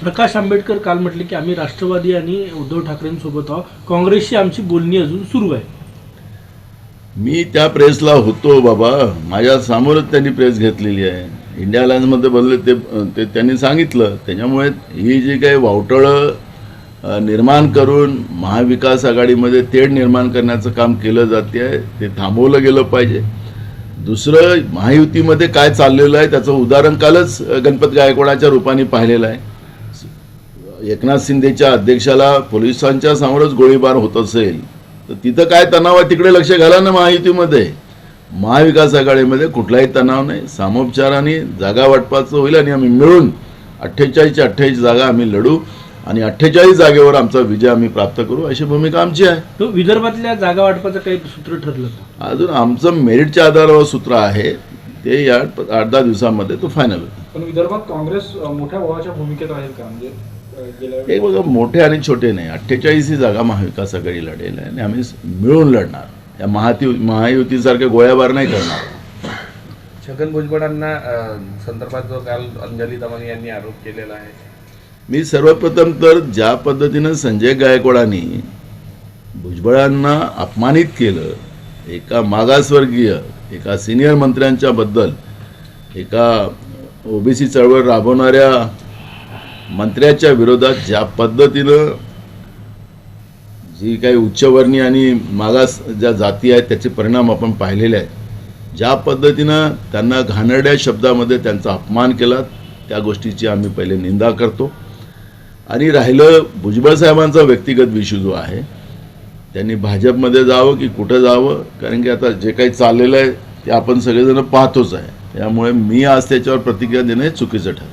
प्रकाश आंबेडकर काल म्हटले की आम्ही राष्ट्रवादी आणि उद्धव ठाकरेंसोबत आहोत. काँग्रेसशी आमची बोलणी अजून सुरू आहे. मी त्या प्रेसला होतो बाबा. माझ्या समोरच त्यांनी प्रेस घेतलेली आहे. इंडिया अलायन्समध्ये बोलले ते ते त्यांनी सांगितलं. त्याच्यामुळे ही जी काही वावटळं निर्माण करून महाविकास आघाडीमध्ये तेढ निर्माण करण्याचं काम केलं जाते आहे ते थांबवलं गेलं पाहिजे. दुसरं महायुतीमध्ये काय चाललेलं आहे त्याचं उदाहरण कालच गणपत गायकवाडाच्या रूपाने पाहिलेलं आहे. एकनाथ शिंदेच्या अध्यक्षाला पोलिसांच्या समोरच गोळीबार होत असेल तर तिथं काय तणाव आहे तिकडे लक्ष घाला ना महायुतीमध्ये महाविकास आघाडीमध्ये कुठलाही तणाव नाही सामोपचाराने जागा वाटपाचं होईल आणि आम्ही मिळून अठ्ठेचाळीसच्या अठ्ठेचाळीस जागा आम्ही लढू आणि अठ्ठेचाळीस जागेवर आमचा विजय आम्ही प्राप्त करू अशी भूमिका आमची आहे. तो विदर्भातल्या जागा वाटपाचं काही सूत्र ठरलं अजून आमचं मेरिटच्या आधारावर सूत्र आहे ते या आठ दहा दिवसामध्ये तो फायनल होईल. पण विदर्भात काँग्रेस मोठ्या भावाच्या भूमिकेत राहील का? म्हणजे हे बघा मोठे आणि छोटे नाही अठ्ठेचाळीस ही जागा महाविकास आघाडी लढेल आणि आम्ही मिळून लढणार. या महाती महायुतीसारख्या गोळ्याबार नाही करणार. छगन भुजबळांना संदर्भात जो काल अंजली दमन यांनी आरोप केलेला आहे. मी सर्वप्रथम तर ज्या पद्धतीनं संजय गायकवाडांनी भुजबळांना अपमानित केलं एका मागासवर्गीय एका सिनियर मंत्र्यांच्या बद्दल एका ओबीसी चळवळ राबवणाऱ्या मंत्र्याच्या विरोधात ज्या पद्धतीनं जी काही उच्चवर्णीय आणि मागास ज्या जाती आहेत त्याचे परिणाम आपण पाहिलेले आहेत ज्या पद्धतीनं त्यांना घाणेरड्या शब्दामध्ये त्यांचा अपमान केला त्या गोष्टीची आम्ही पहिले निंदा करतो. आणि राहिलं भुजबळ साहेबांचा व्यक्तिगत विषय जो आहे त्यांनी भाजपमध्ये जावं की कुठं जावं कारण की आता जे काही चाललेलं आहे ते आपण सगळेजण पाहतोच आहे. त्यामुळे मी आज त्याच्यावर प्रतिक्रिया देणं हे चुकीचं ठरेल.